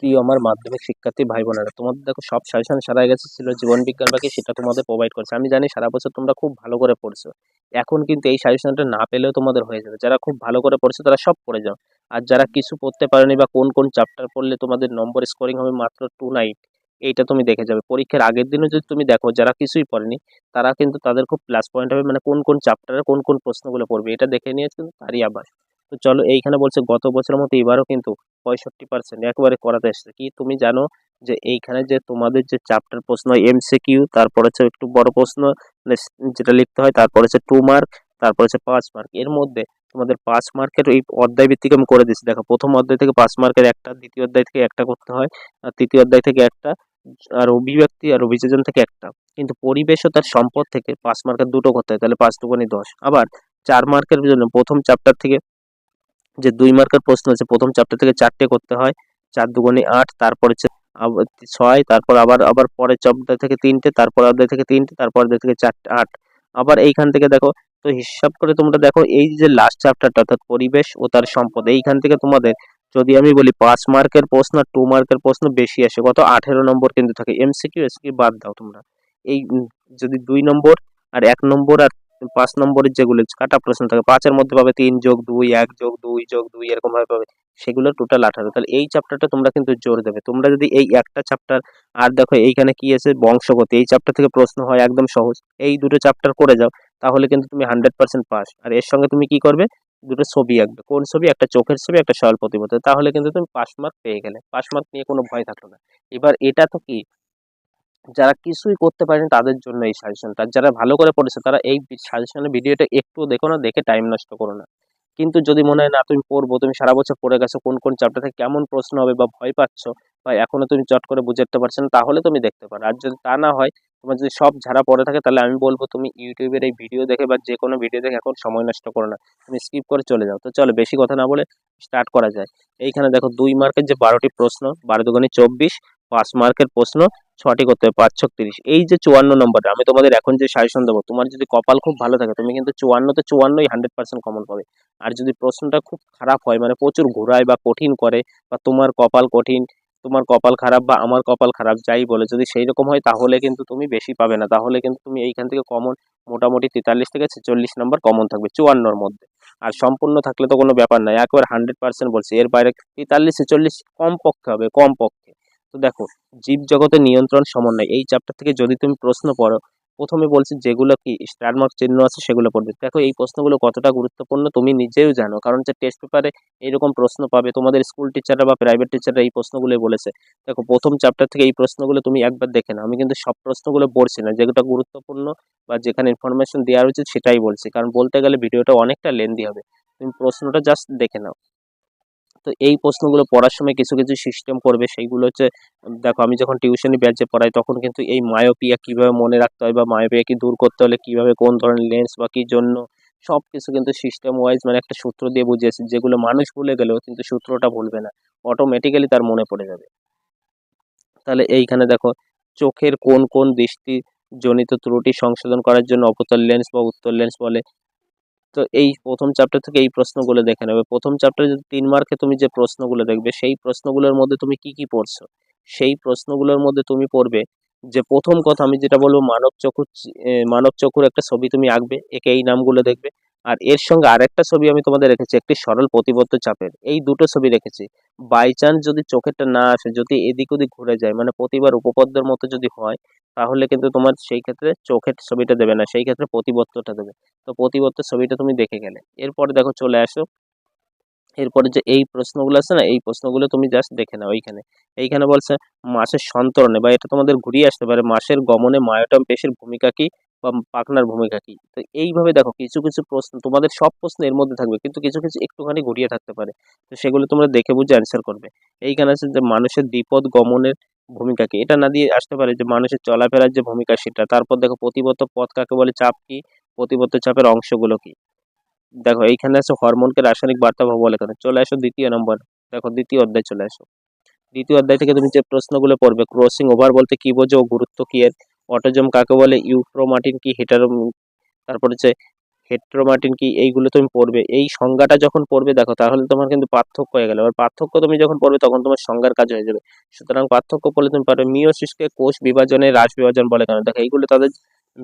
প্রিয় আমার মাধ্যমিক শিক্ষার্থী ভাই বোনেরা তোমাদের দেখো সব সাজেশন সারা গেছে ছিল জীবন বিজ্ঞান বাকি, সেটা তোমাদের প্রোভাইড করছে। আমি জানি সারা বছর তোমরা খুব ভালো করে পড়ছো। এখন কিন্তু এই সাজেশনটা না পেলেও তোমাদের হয়ে যাবে। যারা খুব ভালো করে পড়ছো তারা সব পড়ে যাও। আর যারা কিছু পড়তে পারেনি বা কোন কোন চ্যাপ্টার পড়লে তোমাদের নম্বর স্কোরিং হবে মাত্র টু নাইট এইটা তুমি দেখে যাবে। পরীক্ষার আগের দিনও যদি তুমি দেখো, যারা কিছুই পড়েনি, তারা কিন্তু তাদের খুব প্লাস পয়েন্ট হবে মানে কোন কোন চ্যাপ্টারে কোন কোন প্রশ্নগুলো পড়বে। এটা দেখে নিয়ে কিন্তু তারই আবার তো চলো এইখানে বলছে গত বছরের মতো এবারও কিন্তু পঁয়ষট্টি পার্সেন্ট একবারে করাতে এসছে। কি তুমি জানো যে এইখানে যে তোমাদের যে চ্যাপ্টার প্রশ্ন এমসিকিউ তারপর হচ্ছে একটু বড় প্রশ্ন যেটা লিখতে হয়, তারপর হচ্ছে টু মার্ক তারপর হচ্ছে পাঁচ মার্ক এর মধ্যে তোমাদের পাঁচ মার্কের এই অধ্যায় ভিত্তিক আমি করে দিচ্ছি দেখো, প্রথম অধ্যায় থেকে পাঁচ মার্কের একটা, দ্বিতীয় অধ্যায় থেকে একটা করতে হয়, আর তৃতীয় অধ্যায় থেকে একটা, আর অভিব্যক্তি আর অভিযোজন থেকে একটা। কিন্তু পরিবেশ ও তার সম্পদ থেকে পাঁচ মার্কের দুটো করতে হয়, তাহলে পাঁচ দুগুণে দশ। আবার চার মার্কের জন্য প্রথম চ্যাপ্টার থেকে যে দুই মার্কের প্রশ্ন আছে, প্রথম চ্যাপ্টার থেকে চারটে করতে হয়, চার দুগুণে আট, তারপরে ছয়, তারপর আবার আবার পরের অধ্যায় থেকে তিনটে, তারপর অধ্যায় থেকে তিনটে, তারপর অধ্যায় থেকে চারটে, আট। আবার এইখান থেকে দেখো, তো হিসাব করে তোমরা দেখো, এই যে লাস্ট চ্যাপ্টারটা অর্থাৎ পরিবেশ ও তার সম্পদ, এইখান থেকে তোমাদের যদি আমি বলি পাঁচ মার্কের প্রশ্ন আর টু মার্কের প্রশ্ন বেশি আসে, কত? আঠেরো নম্বর কিন্তু থাকে। এমসিকিউ এসকিউ বাদ দাও তোমরা। এই যদি দুই নম্বর আর এক নম্বর আর পাঁচ নম্বরের যেগুলো কাটা প্রশ্ন থাকে, পাঁচের মধ্যে পাবে তিন যোগ দুই, এক যোগ দুই যোগ দুই, এরকম ভাবে পাবে। সেগুলো টোটাল আঠারো। তাহলে এই চ্যাপ্টারটা তোমরা কিন্তু জোর দেবে। তোমরা যদি এই একটা চ্যাপ্টার আর দেখো এইখানে কি আছে? বংশগতি। এই চ্যাপ্টার থেকে প্রশ্ন হয় একদম সহজ। এই দুটো চ্যাপ্টার করে যাও, তাহলে কিন্তু তুমি হান্ড্রেড পার্সেন্ট পাস আর এর সঙ্গে তুমি কি করবে? দুটো ছবি আঁকবে। কোন ছবি? একটা চোখের ছবি, একটা সরল প্রতিপত্তি তাহলে কিন্তু তুমি পাস মার্ক পেয়ে গেলে। পাস মার্ক নিয়ে কোনো ভয় থাকল না। এবার এটা তো কি? যারা কিছুই করতে পারেনি তাদের জন্য এই সাজেশনটা যারা ভালো করে পড়েছে, তারা এই সাজেশনের ভিডিওটা একটু দেখো না, দেখে টাইম নষ্ট করো না। কিন্তু যদি মনে হয়, না, তুমি পড়ব, তুমি সারা বছর পড়ে গেছো, কোন কোন চ্যাপ্টার থেকে কেমন প্রশ্ন হবে বা ভয় পাচ্ছ বা এখনও তুমি চট করে বুঝে উঠতে পারছ না, তাহলে তুমি দেখতে পারো। আর যদি তা না হয়, তোমার যদি সব ঝাড়া পড়ে থাকে, তাহলে আমি বলব, তুমি ইউটিউবের এই ভিডিও দেখে বা যে কোনো ভিডিও দেখে এখন সময় নষ্ট করো না। তুমি স্কিপ করে চলে যাও। তো চলো, বেশি কথা না বলে স্টার্ট করা যায়। এইখানে দেখো, দুই মার্কের যে বারোটি প্রশ্ন, বারো দুগুণে চব্বিশ, পাঁচ মার্কের প্রশ্ন ছটি করতে হবে পাঁচ ছক তিরিশ এই যে চুয়ান্ন নম্বর আমি তোমাদের এখন যে সাজেশন দেবো, তোমার যদি কপাল খুব ভালো থাকে, তুমি কিন্তু চুয়ান্নতে চুয়ান্নই হান্ড্রেড পার্সেন্ট কমন পাবে। আর যদি প্রশ্নটা খুব খারাপ হয় মানে প্রচুর ঘোরায় বা কঠিন করে, বা তোমার কপাল কঠিন, তোমার কপাল খারাপ বা আমার কপাল খারাপ, যাই বলে, যদি সেই রকম হয়, তাহলে কিন্তু তুমি বেশি পাবে না। তাহলে কিন্তু তুমি এইখান থেকে কমন মোটামুটি তেতাল্লিশ থেকে ছেচল্লিশ নম্বর কমন থাকবে চুয়ান্নর মধ্যে। আর সম্পূর্ণ থাকলে তো কোনো ব্যাপার নাই একবার হান্ড্রেড পার্সেন্ট বলছি, এর বাইরে তেতাল্লিশ, ছেচল্লিশ কম পক্ষে হবে কম পক্ষে তো দেখো, জীব জগতের নিয়ন্ত্রণ সমন্বয়, এই চ্যাপ্টার থেকে যদি তুমি প্রশ্ন পড়ো, প্রথমে বলছি যেগুলো কি স্টার চিহ্ন আছে সেগুলো পড়বে। দেখো, এই প্রশ্নগুলো কতটা গুরুত্বপূর্ণ তুমি নিজেও জানো, কারণ যে টেস্ট পেপারে এইরকম প্রশ্ন পাবে, তোমাদের স্কুল টিচাররা বা প্রাইভেট টিচাররা এই প্রশ্নগুলো বলেছে। দেখো, প্রথম চ্যাপ্টার থেকে এই প্রশ্নগুলো তুমি একবার দেখে নাও, আমি কিন্তু সব প্রশ্নগুলো পড়ছি না যেটা গুরুত্বপূর্ণ বা যেখানে ইনফরমেশন দেওয়া উচিত সেটাই বলছি, কারণ বলতে গেলে ভিডিওটা অনেকটা লেন্দি হবে। তুমি প্রশ্নটা জাস্ট দেখে নাও। তো এই প্রশ্নগুলো পড়ার সময় কিছু কিছু সিস্টেম করবে সেইগুলো হচ্ছে, দেখো আমি যখন টিউশনি ব্যাচে পড়াই, তখন কিন্তু এই মায়োপিয়া কীভাবে মনে রাখতে হয় বা মায়োপিয়া কি দূর করতে হলে কীভাবে কোন ধরনের লেন্স বা কি জন্য সব কিছু কিন্তু সিস্টেম ওয়াইজ মানে একটা সূত্র দিয়ে বুঝিয়েছে। যেগুলো মানুষ ভুলে গেলেও কিন্তু সূত্রটা ভুলবে না। অটোমেটিক্যালি তার মনে পড়ে যাবে। তাহলে এইখানে দেখো, চোখের কোন কোন দৃষ্টি জনিত ত্রুটি সংশোধন করার জন্য অবতল লেন্স বা উত্তর লেন্স বলে। তো এই প্রথম চ্যাপ্টার থেকে এই প্রশ্নগুলো দেখে নেবে। প্রথম চ্যাপ্টারে যদি তিন মার্কে তুমি যে প্রশ্নগুলো দেখবে, সেই প্রশ্নগুলোর মধ্যে তুমি কি কি পড়ছো? সেই প্রশ্নগুলোর মধ্যে তুমি পড়বে যে প্রথম কথা আমি যেটা বলব, মানব চকুর মানব চক্ষুর একটা ছবি তুমি আঁকবে, একে এই নামগুলো দেখবে। আর এর সঙ্গে আরেকটা ছবি আমি তোমাদের রেখেছি, একটি সরল প্রতিবদ্ধ চাপের। এই দুটো ছবি রেখেছি। বাই চান্স যদি চোখেরটা না আসে, যদি এদিক ওদিক ঘুরে যায় মানে প্রতিবার উপপাদ্যের মতো যদি হয়, তাহলে কিন্তু তোমার সেই ক্ষেত্রে চোখের ছবিটা দেবে না, সেই ক্ষেত্রে প্রতিবদ্ধটা দেবে। তো প্রতিবদ্ধ ছবিটা তুমি দেখে গেলে। এরপরে দেখো চলে আসো। এরপরে যে এই প্রশ্নগুলো আছে না, এই প্রশ্নগুলো তুমি জাস্ট দেখে নাও এইখানে। এইখানে বলছে মাসের সন্তরণে, বা এটা তোমাদের ঘুরিয়ে আসতে পারে, মাসের গমনে মায়োটম পেশির ভূমিকা কি? বা পাখনার ভূমিকা কি? তো এইভাবে দেখো কিছু কিছু প্রশ্ন, তোমাদের সব প্রশ্ন এর মধ্যে থাকবে, কিন্তু কিছু কিছু একটুখানি ঘুরিয়ে থাকতে পারে। তো সেগুলো তোমরা দেখে বুঝে অ্যান্সার করবে। এইখানে আছে যে মানুষের বিপদ গমনের ভূমিকা কি? এটা না দিয়ে আসতে পারে যে মানুষের চলাফেরার যে ভূমিকা সেটা। তারপর দেখো প্রতিবদ্ধ পথ কাকে বলে? চাপ কি? প্রতিবদ্ধ চাপের অংশগুলো কি? দেখো এইখানে আছে হরমোনকে রাসায়নিক বার্তা বলে কেন চলে আসো দ্বিতীয় নম্বর। দেখো দ্বিতীয় অধ্যায় চলে আসো। দ্বিতীয় অধ্যায় থেকে তুমি যে প্রশ্নগুলো পড়বে ক্রসিং ওভার বলতে কি বোঝো? গুরুত্ব কি এর? অটোজম কাকে বলে? ইউক্রোমাটিন কি? হিটার তারপর হচ্ছে হেট্রোমার্টিন কি? এইগুলো তুমি পড়বে। এই সংজ্ঞাটা যখন পড়বে, দেখো, তাহলে তোমার কিন্তু পার্থক্য হয়ে গেল। এবার পার্থক্য তুমি যখন পড়বে, তখন তোমার সংজ্ঞার কাজ হয়ে যাবে। সুতরাং পার্থক্য পড়লে তুমি পারবে। মিওসিসকে কোষ বিভাজনে হ্রাস বিভাজন বলে। কেন দেখো, এইগুলো তাদের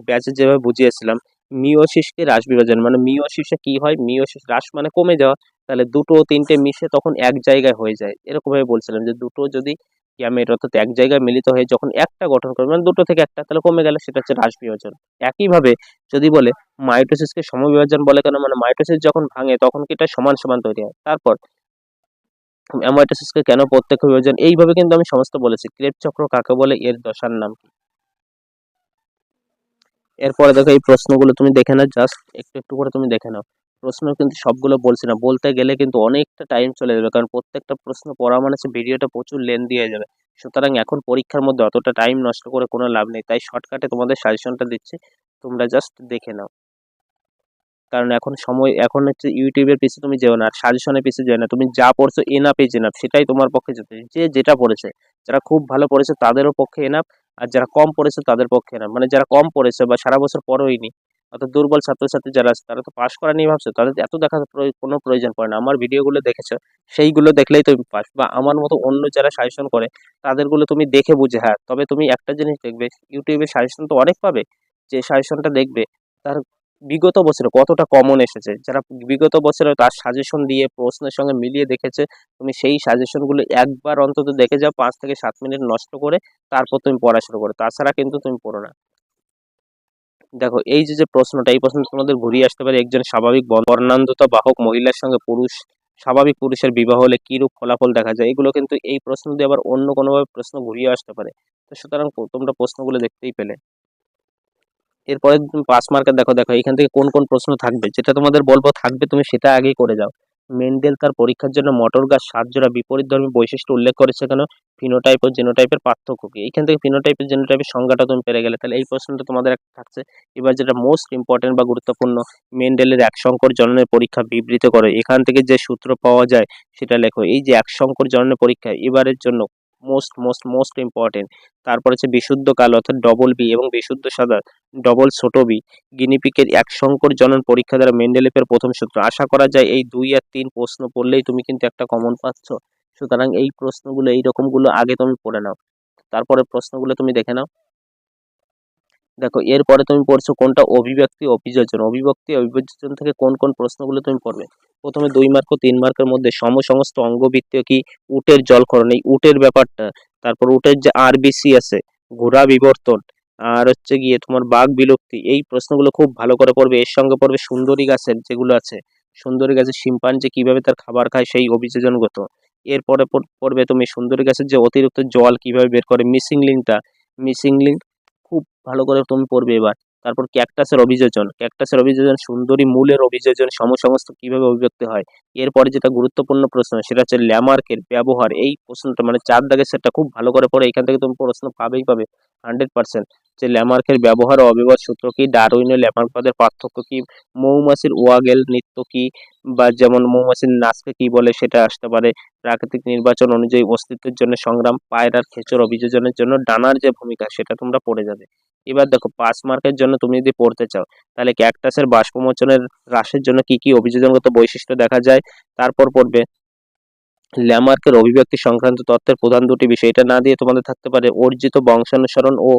ব্যাচে যেভাবে বুঝিয়েছিলাম মিওসিসকে হ্রাস বিভাজন মানে মিওসিসে কি হয়? মিওসিস হ্রাস মানে কমে যাওয়া। তাহলে দুটো তিনটে মিশে তখন এক জায়গায় হয়ে যায়। এরকমভাবে বলছিলাম যে দুটো যদি গ্যামেট অর্থাৎ এক জায়গায় মিলিত হয়ে যখন একটা গঠন করবে মানে দুটো থেকে একটা, তাহলে কমে গেলে সেটা হচ্ছে হ্রাস বিভাজন একইভাবে যদি বলে মাইটোসিসকে সমবিভাজন বলে কেন? মানে মাইটোসিস যখন ভাঙে, তখন কি এটা সমান সমান তৈরি হয়? তারপর অ্যামাইটোসিসকে কেন প্রত্যক্ষ বিভাজন? এইভাবে কিন্তু আমি সমস্ত বলেছি। ক্রেব চক্র কাকে বলে? এর দশার নাম কি? এরপরে দেখো এই প্রশ্নগুলো তুমি দেখে নাও, জাস্ট একটু একটু করে তুমি দেখে নাও। প্রশ্ন কিন্তু সবগুলো বলছি না। বলতে গেলে কিন্তু অনেকটা টাইম চলে যাবে, কারণ প্রত্যেকটা প্রশ্ন পড়া মানে ভিডিওটা প্রচুর লেন্দি হয়ে যাবে। সুতরাং এখন পরীক্ষার মধ্যে অতটা টাইম নষ্ট করে কোনো লাভ নেই। তাই শর্টকাটে তোমাদের সাজেশনটা দিচ্ছি, তোমরা জাস্ট দেখে নাও। কারণ এখন সময়, এখন হচ্ছে ইউটিউবের পিছনে তুমি যেও না, আর সাজেশনের পিছনে যেও না, তুমি যা পড়ছো এনাফ ইজ এনাফ সেটাই তোমার পক্ষে যেতে যে যেটা পড়েছে, যারা খুব ভালো পড়েছে তাদেরও পক্ষে এনাফ আর যারা কম পড়েছে তাদের পক্ষে এনাফ মানে যারা কম পড়েছে বা সারা বছর পড়োইনি অর্থাৎ দুর্বল ছাত্রছাত্রী যারা আছে, তারা তো পাস করা নিয়ে ভাবছে, তাদের এত দেখার কোনো প্রয়োজন পড়ে না। আমার ভিডিওগুলো দেখেছ, সেইগুলো দেখলেই তুমি পাস বা আমার মতো অন্য যারা সাজেশন করে, তাদেরগুলো তুমি দেখে বুঝে হ্যাঁ তবে তুমি একটা জিনিস দেখবে ইউটিউবে সাজেশন তো অনেক পাবে, যে সাজেশনটা দেখবে, তার বিগত বছরে কতটা কমন এসেছে। যারা বিগত বছরে তার সাজেশন দিয়ে, প্রশ্নের সঙ্গে মিলিয়ে দেখেছে, তুমি সেই সাজেশনগুলো একবার অন্তত দেখে যাও, পাঁচ থেকে সাত মিনিট নষ্ট করে, তারপর তুমি পড়া শুরু করো। তাছাড়া কিন্তু তুমি পড়ো না। দেখো, এই যে যে প্রশ্নটা, এই প্রশ্ন তোমাদের ঘুরিয়ে আসতে পারে একজন স্বাভাবিক বর্ণান্ধতা বাহক মহিলার সঙ্গে পুরুষ, স্বাভাবিক পুরুষের বিবাহ হলে কিরূপ ফলাফল দেখা যায়? এগুলো কিন্তু এই প্রশ্ন দিয়ে আবার অন্য কোনোভাবে প্রশ্ন ঘুরিয়ে আসতে পারে। তো সুতরাং তোমরা প্রশ্নগুলো দেখতেই পেলে। এরপরে পাস মার্কের, দেখো দেখো, এখান থেকে কোন কোন প্রশ্ন থাকবে? যেটা তোমাদের বলব থাকবে, তুমি সেটা আগেই করে যাও। মেন্ডেল তার পরীক্ষার জন্য মটর গাছ সাত জোড়া বিপরীত ধর্মী বৈশিষ্ট্য উল্লেখ করেছে কেন? ফিনোটাইপ ও জেনোটাইপের পার্থক্য কি? এইখান থেকে ফিনোটাইপের জেনোটাইপের সংজ্ঞাটা তুমি পেরে গেলে। তাহলে এই প্রশ্নটা তোমাদের একটা থাকছে। এবার যেটা মোস্ট ইম্পর্টেন্ট বা গুরুত্বপূর্ণ, মেন্ডেলের এক সংকর জননের পরীক্ষা বিবৃত করে। এখান থেকে যে সূত্র পাওয়া যায় সেটা লেখো। এই যে এক সংকর জননের পরীক্ষা, এবারের জন্য মোস্ট মোস্ট মোস্ট ইম্পর্টেন্ট তারপর হচ্ছে বিশুদ্ধ কাল অর্থাৎ ডবল বি এবং বিশুদ্ধ সাদা ডবল ছোট বি গিনিপিকের এক সংকর জনন পরীক্ষা দ্বারা মেন্ডেলিপের প্রথম সূত্র। আশা করা যায় এই দুই আর তিন প্রশ্ন পড়লেই তুমি কিন্তু একটা কমন পাচ্ছ। সুতরাং এই প্রশ্নগুলো, এই রকমগুলো আগে তুমি পড়ে নাও। তারপরে প্রশ্নগুলো তুমি দেখে নাও। দেখো, এরপরে তুমি পড়ছো কোনটা অভিব্যক্তি অভিযোজন। অভিব্যক্তি অভিযোজন থেকে কোন কোন প্রশ্নগুলো তুমি পড়বে? প্রথমে দুই মার্ক ও তিন মার্কের মধ্যে সমসমস্ত অঙ্গবৃত্তীয় কি? উটের জলক্ষরণ এই উটের ব্যাপারটা, তারপর উটের যে আরবিসি আছে, ঘোড়া বিবর্তন, আর হচ্ছে গিয়ে তোমার বাঘ বিলুপ্তি, এই প্রশ্নগুলো খুব ভালো করে পড়বে। এর সঙ্গে পড়বে সুন্দরী গাছের যেগুলো আছে, সুন্দরী গাছের শিম্পাঞ্জি কীভাবে তার খাবার খায় সেই অভিযোজনগত। এরপরে পড়বে তুমি সুন্দরী গাছের যে অতিরিক্ত জল কীভাবে বের করে? মিসিং লিঙ্কটা মিসিং লিঙ্ক খুব ভালো করে তুমি পড়বে এবার। তারপর ক্যাকটাসের অভিযোজন। ক্যাকটাসের অভিযোজন, সুন্দরী মূলের অভিযোজন, সমসমস্ত কীভাবে অভিব্যক্তি হয়? এরপরে যেটা গুরুত্বপূর্ণ প্রশ্ন, সেটা হচ্ছে ল্যামার্কের ব্যবহার। এই প্রশ্নটা মানে চার দাগের সেটটা খুব ভালো করে পড়ে, এখান থেকে তুমি প্রশ্ন পাবেই পাবে হান্ড্রেড পার্সেন্ট যে ল্যামার্কের ব্যবহার ও অব্যবহার সূত্র কি ডারউইন ও ল্যামার্ক পদের পার্থক্য কি, মৌমাছির ওয়াগেল নৃত্য কি, বা যেমন মৌমাছির নাচকে কি বলে সেটা আসতে পারে, প্রাকৃতিক নির্বাচন অনুযায়ী অস্তিত্বের জন্য সংগ্রাম, পায়রার খেচর অভিযোজনের জন্য ডানার যে ভূমিকা, সেটা তোমরা পড়ে যাবে। এবার দেখো পাস মার্কের জন্য তুমি যদি পড়তে চাও, তাহলে ক্যাকটাসের বাষ্পমোচনের হ্রাসের জন্য কি কি অভিযোজনগত বৈশিষ্ট্য দেখা যায়? তারপর পড়বে, ল্যামার্কের অভিব্যক্তি সংক্রান্ত তত্ত্বের প্রধান দুটি বিষয়, এটা না দিয়ে তোমাদের থাকতে পারে অর্জিত বংশানুসরণ ও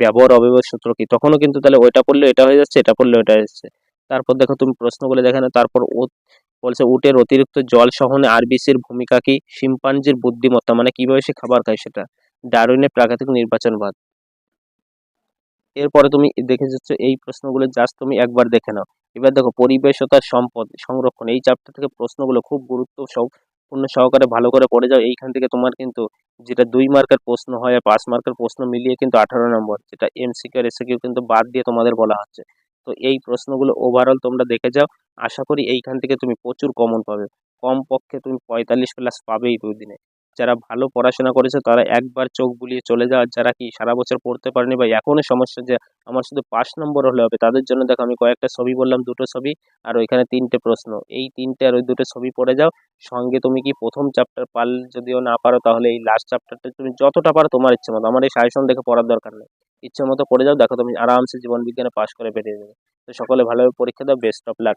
ব্যবহার অব্যবহার সূত্র কি? তখনও কিন্তু তাহলে ওইটা পড়লে এটা হয়ে যাচ্ছে, এটা পড়লে ওটা যাচ্ছে। তারপর দেখো তুমি প্রশ্নগুলো দেখে নাও, তারপর বলছে উটের অতিরিক্ত জল সহনে আরবিসির ভূমিকা কি? শিম্পাঞ্জির বুদ্ধিমত্তা মানে কীভাবে সে খাবার খায় সেটা? ডারউইনের প্রাকৃতিক নির্বাচনবাদ। এরপরে তুমি দেখে যাচ্ছ, এই প্রশ্নগুলো জাস্ট তুমি একবার দেখে নাও। এবার দেখো, পরিবেশ ও তার সম্পদ, সংরক্ষণ, এই চ্যাপ্টার থেকে প্রশ্নগুলো খুব গুরুত্ব সম্পূর্ণ সহকারে ভালো করে পড়ে যাও। এইখান থেকে তোমার কিন্তু যেটা দুই মার্কের প্রশ্ন হয় আর পাঁচ মার্কের প্রশ্ন মিলিয়ে কিন্তু আঠারো নম্বর, যেটা এমসিকিউ আর এসিকিউ কিন্তু বাদ দিয়ে তোমাদের বলা হচ্ছে। তো এই প্রশ্নগুলো ওভারঅল তোমরা দেখে যাও। আশা করি এইখান থেকে তুমি প্রচুর কমন পাবে। কমপক্ষে তুমি পঁয়তাল্লিশ প্লাস পাবেই দুই দিনে যারা ভালো পড়াশোনা করেছে তারা একবার চোখ বুলিয়ে চলে যাও। আর যারা কি সারা বছর পড়তে পারেনি বা এখনও সমস্যা যে আমার শুধু পাঁচ নম্বর হলে হবে, তাদের জন্য দেখো আমি কয়েকটা ছবি বললাম, দুটো ছবি আর ওইখানে তিনটে প্রশ্ন। এই তিনটে আর ওই দুটো ছবি পড়ে যাও। সঙ্গে তুমি কি প্রথম চ্যাপ্টার পাল যদিও না পারো তাহলে এই লাস্ট চ্যাপ্টারটা তুমি যতটা পারো তোমার ইচ্ছে মতো। আমার এই সাজেশন দেখে পড়ার দরকার নেই। ইচ্ছে মতো পড়ে যাও, দেখো তুমি আরামসে জীবন বিজ্ঞানে পাশ করে বেরিয়ে যাবে। তো সকলে ভালোভাবে পরীক্ষা দাও বেস্ট অফ লাক